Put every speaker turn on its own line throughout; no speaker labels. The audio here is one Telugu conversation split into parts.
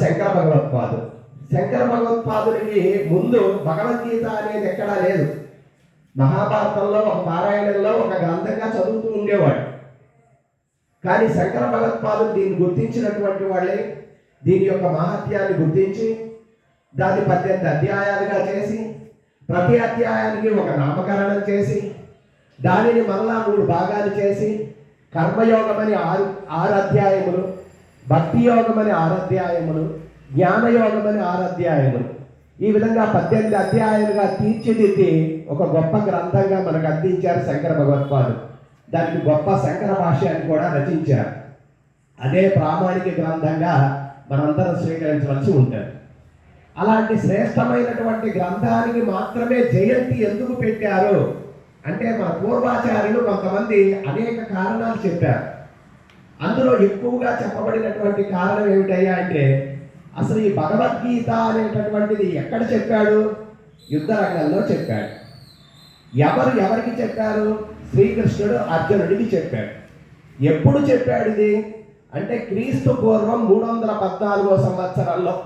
శంకర భగవత్పాదుడు శంకర భగవత్పాదుడికి ముందు భగవద్గీత అనేది ఎక్కడా లేదు. మహాభారతంలో ఒక పారాయణంలో ఒక గ్రంథంగా చదువుతూ ఉండేవాడు. కానీ శంకర భగవత్పాదుడు దీన్ని గుర్తించినటువంటి వాళ్ళే. దీని యొక్క మహత్యాన్ని గుర్తించి దాన్ని పద్దెనిమిది అధ్యాయాలుగా చేసి ప్రతి అధ్యాయానికి ఒక నామకరణం చేసి దానిని మరలా మూడు భాగాలు చేసి కర్మయోగమని ఆరు ఆరు అధ్యాయములు భక్తి యోగం అనే ఆరాధ్యాయములు జ్ఞానయోగం అనే ఆరాధ్యాయములు. ఈ విధంగా పద్దెనిమిది అధ్యాయాలుగా తీర్చిదిద్ది ఒక గొప్ప గ్రంథంగా మనకు అందించారు శంకర భగవత్పాదు. దానికి గొప్ప శంకర భాష్యాన్ని కూడా రచించారు. అదే ప్రామాణిక గ్రంథంగా మనందరం స్వీకరించవలసి ఉంటుంది. అలాంటి శ్రేష్టమైనటువంటి గ్రంథానికి మాత్రమే జయంతి ఎందుకు పెట్టారు? అంటే మన పూర్వాచార్యులు కొంతమంది అనేక కారణాలు చెప్పారు. అందులో ఎక్కువగా చెప్పబడినటువంటి కారణం ఏమిటయ్యా అంటే అసలు ఈ భగవద్గీత అనేటటువంటిది ఎక్కడ చెప్పాడు? యుద్ధ రంగంలో చెప్పాడు. ఎవరు ఎవరికి చెప్పారు? శ్రీకృష్ణుడు అర్జునుడికి చెప్పాడు. ఎప్పుడు చెప్పాడు ఇది? అంటే క్రీస్తు పూర్వం మూడు వందల పద్నాలుగో సంవత్సరంలో.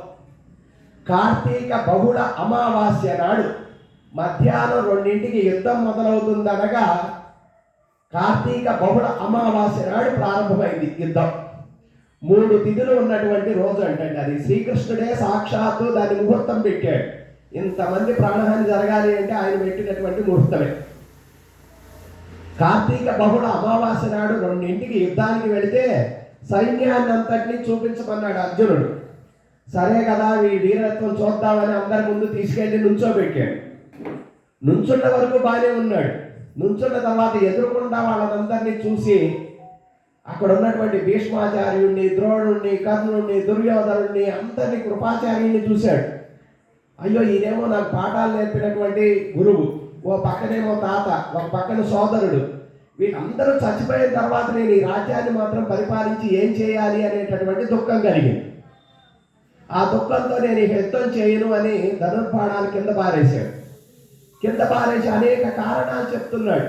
కార్తీక బహుళ అమావాస్య నాడు మధ్యాహ్నం రెండింటికి యుద్ధం మొదలవుతుందనగా కార్తీక బహుళ అమావాస్య నాడు ప్రారంభమైంది యుద్ధం. మూడు తిథులు ఉన్నటువంటి రోజు అంటే అది. శ్రీకృష్ణుడే సాక్షాత్తు దాని ముహూర్తం పెట్టాడు. ఇంతమంది ప్రాణహాని జరగాలి అంటే ఆయన పెట్టినటువంటి ముహూర్తమే. కార్తీక బహుళ అమావాస్య నాడు రెండింటికి యుద్ధానికి వెళితే సైన్యాన్ని అంతటినీ చూపించమన్నాడు అర్జునుడు. సరే కదా ఈ వీరత్వం చూద్దామని అందరి ముందు తీసుకెళ్ళి నుంచోబెట్టాడు. నుంచున్న వరకు బాగానే ఉన్నాడు. నుంచున్న తర్వాత ఎదురుకుండా వాళ్ళందరినీ చూసి అక్కడ ఉన్నటువంటి భీష్మాచార్యుణ్ణి ద్రోణుణ్ణి కర్ణుణ్ణి దుర్యోధనుణ్ణి అందరినీ కృపాచార్యుణ్ణి చూశాడు. అయ్యో ఈయనేమో నాకు పాఠాలు నేర్పినటువంటి గురువు ఓ పక్కనేమో తాత ఒక పక్కన సోదరుడు. వీళ్ళందరూ చచ్చిపోయిన తర్వాత నేను ఈ రాజ్యాన్ని మాత్రం పరిపాలించి ఏం చేయాలి అనేటటువంటి దుఃఖం కలిగింది. ఆ దుఃఖంతో నేను యుద్ధం చేయను అని ధనుర్బాణాలు కింద పారేశాడు. కింద పారేసి అనేక కారణాలు చెప్తున్నాడు.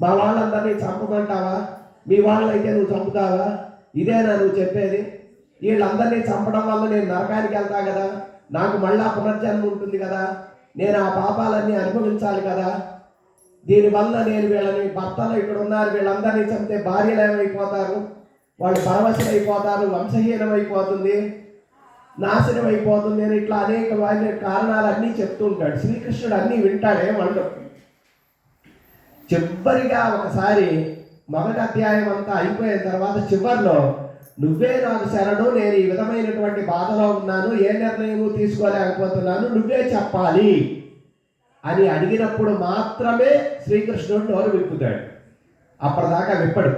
మా వాళ్ళందరినీ చంపమంటావా? మీ వాళ్ళైతే నువ్వు చంపుతావా? ఇదేనా నువ్వు చెప్పేది? వీళ్ళందరినీ చంపడం వల్ల నేను నరకానికి వెళ్తా కదా? నాకు మళ్ళా పునర్జన్మ ఉంటుంది కదా? నేను ఆ పాపాలన్నీ అనుభవించాలి కదా? దీనివల్ల నేను వీళ్ళని భర్తలు ఇక్కడ ఉన్నారు. వీళ్ళందరినీ చంపితే భార్యలు ఏమైపోతారు? వాళ్ళు పరవశులైపోతారు వంశహీనం అయిపోతుంది నాశనం అయిపోతుంది. నేను ఇట్లా అనేక వారి కారణాలన్నీ చెప్తూ ఉంటాడు. శ్రీకృష్ణుడు అన్నీ వింటాడే వాళ్ళు చివరిగా ఒకసారి మొదటి అధ్యాయం అంతా అయిపోయిన తర్వాత చివరిలో నువ్వే నాకు శరణు నేను ఈ విధమైనటువంటి బాధలో ఉన్నాను ఏ నిర్ణయము తీసుకోలేకపోతున్నాను నువ్వే చెప్పాలి అని అడిగినప్పుడు మాత్రమే శ్రీకృష్ణుడు నోరు విప్పుతాడు. అప్పటిదాకా విప్పడు.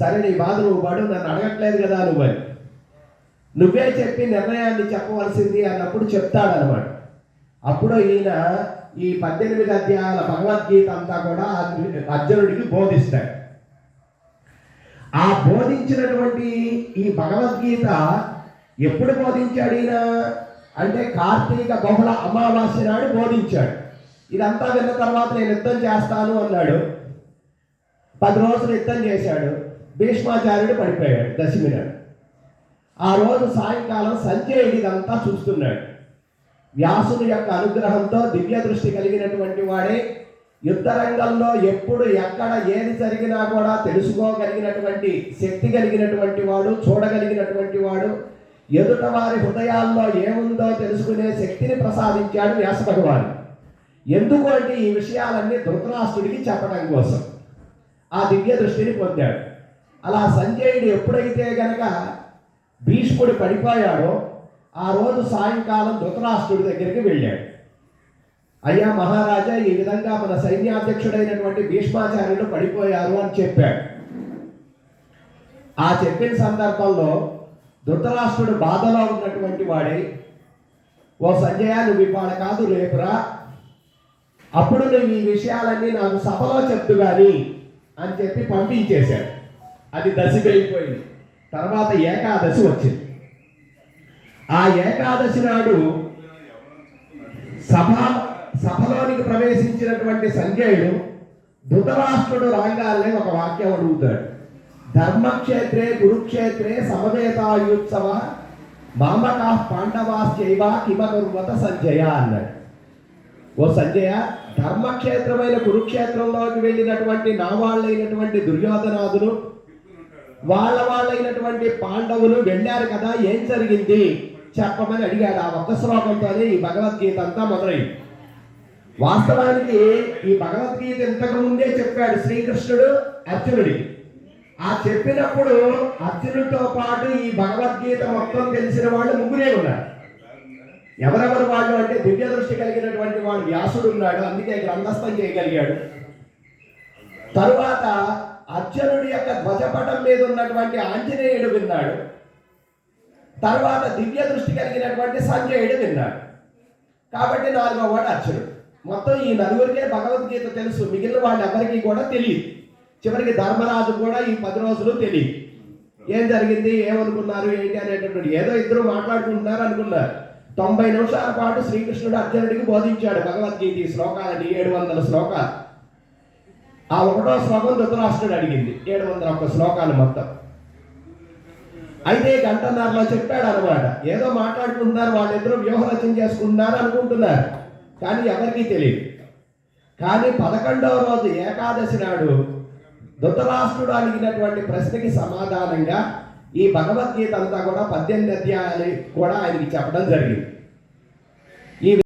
సరే నీ బాధ నువ్వు పడు నన్ను అడగట్లేదు కదా నువ్వు అని. నువ్వే చెప్పి నిర్ణయాన్ని చెప్పవలసింది అన్నప్పుడు చెప్తాడనమాట అప్పుడు ఈయన ఈ పద్దెనిమిది అధ్యాయాల భగవద్గీత అంతా కూడా అర్జునుడికి బోధిస్తాడు. ఆ బోధించినటువంటి ఈ భగవద్గీత ఎప్పుడు బోధించాడు ఈయన? అంటే కార్తీక బహుళ అమావాస్య నాడు బోధించాడు. ఇదంతా విన్న తర్వాత నేను యుద్ధం చేస్తాను అన్నాడు. పది రోజులు యుద్ధం చేశాడు. భీష్మాచార్యుడు పడిపోయాడు దశమి నాడు. ఆ రోజు సాయంకాలం సంజయుడు ఇదంతా చూస్తున్నాడు. వ్యాసుని యొక్క అనుగ్రహంతో దివ్య దృష్టి కలిగినటువంటి వాడే యుద్ధ రంగంలో ఎప్పుడు ఎక్కడ ఏది జరిగినా కూడా తెలుసుకోగలిగినటువంటి శక్తి కలిగినటువంటి వాడు చూడగలిగినటువంటి వాడు ఎదుట వారి హృదయాల్లో ఏముందో తెలుసుకునే శక్తిని ప్రసాదించాడు వ్యాస భగవాను. ఎందుకు అంటే ఈ విషయాలన్నీ ధృతరాష్ట్రుడికి చెప్పడం కోసం. ఆ దివ్య దృష్టిని పొందాడు. అలా సంజయుడు ఎప్పుడైతే గనక భీష్ముడు పడిపోయాడో ఆ రోజు సాయంకాలం ధృతరాష్ట్రుడి దగ్గరికి వెళ్ళాడు. అయ్యా మహారాజా ఈ విధంగా మన సైన్యాధ్యక్షుడైనటువంటి భీష్మాచార్యులు పడిపోయారు అని చెప్పాడు. ఆ చెప్పిన సందర్భంలో ధృతరాష్ట్రుడు బాధలో ఉన్నటువంటి వాడి ఓ సంజయ నువ్వు ఇవాళ కాదు రేపురా అప్పుడు నువ్వు ఈ విషయాలన్నీ నాకు సభలో చెప్తు కానీ అని చెప్పి పంపించేశాడు. అది దశ వెళ్ళిపోయింది. తర్వాత ఏకాదశి వచ్చింది. ఆ ఏకాదశి నాడు సభ సభలోనికి ప్రవేశించినటువంటి సంజయుడు ధృతరాష్ట్రుడు రాగానే ఒక వాక్యం అడుగుతాడు. ధర్మక్షేత్రే కురుక్షేత్రే సమవేతాయుత్సవ మామకా పాండవాశ్చైవ కిమకుర్వత సంజయ అన్నాడు. ఓ సంజయ ధర్మక్షేత్రమైన కురుక్షేత్రంలోకి వెళ్ళినటువంటి నావాళ్ళైనటువంటి దుర్యోధనాదులు వాళ్ళ వాళ్ళైనటువంటి పాండవులు వెళ్ళారు కదా ఏం జరిగింది? చెప్పమని అడిగాడు. ఆ ఒక్క శ్లోకంతోనే ఈ భగవద్గీత అంతా మొదలైంది వాస్తవానికి ఈ భగవద్గీత ఇంతకు ముందే చెప్పాడు శ్రీకృష్ణుడు అర్జునుడికి ఆ చెప్పినప్పుడు అర్జునుడితో పాటు ఈ భగవద్గీత మొత్తం తెలిసిన వాళ్ళు ముగ్గురే ఉన్నారు. ఎవరెవరు వాళ్ళు అంటే దివ్య దృష్టి కలిగినటువంటి వాడు వ్యాసుడు ఉన్నాడు అందుకే గ్రంథస్థం చేయగలిగాడు. తరువాత అర్జునుడి యొక్క ధ్వజపటం మీద ఉన్నటువంటి ఆంజనేయుడు విన్నాడు. తర్వాత దివ్య దృష్టి కలిగినటువంటి సంజయుడు విన్నాడు. కాబట్టి నాలుగో వాడు అర్జునుడు. మొత్తం ఈ నలుగురికే భగవద్గీత తెలుసు. మిగిలిన వాళ్ళు ఎవరికి కూడా తెలియదు. చివరికి ధర్మరాజు కూడా ఈ పది రోజులు తెలియదు. ఏం జరిగింది? ఏమనుకున్నారు? ఏంటి అనేటటువంటి ఏదో ఇద్దరు మాట్లాడుకుంటున్నారు అనుకున్నారు. తొంభై నిమిషాల పాటు శ్రీకృష్ణుడు అర్జునుడికి బోధించాడు భగవద్గీత శ్లోకాలని ఏడు వందల శ్లోకాలు. ఆ ఒకటో శ్లోకం ధృతరాష్ట్రుడు అడిగింది. ఏడు వందల ఒక్క శ్లోకాలు మొత్తం. అయితే గంటన్నరలో చెప్పాడు అనమాట ఏదో మాట్లాడుకుంటున్నారు వాళ్ళిద్దరూ వ్యూహరచన చేసుకుంటున్నారు అనుకుంటున్నారు. కానీ ఎవరికీ తెలియదు. కానీ పదకొండవ రోజు ఏకాదశి నాడు ధృతరాష్ట్రుడు అడిగినటువంటి ప్రశ్నకి సమాధానంగా ఈ భగవద్గీత అంతా కూడా పద్దెనిమిది అధ్యాయాలు కూడా ఆయనకి చెప్పడం జరిగింది.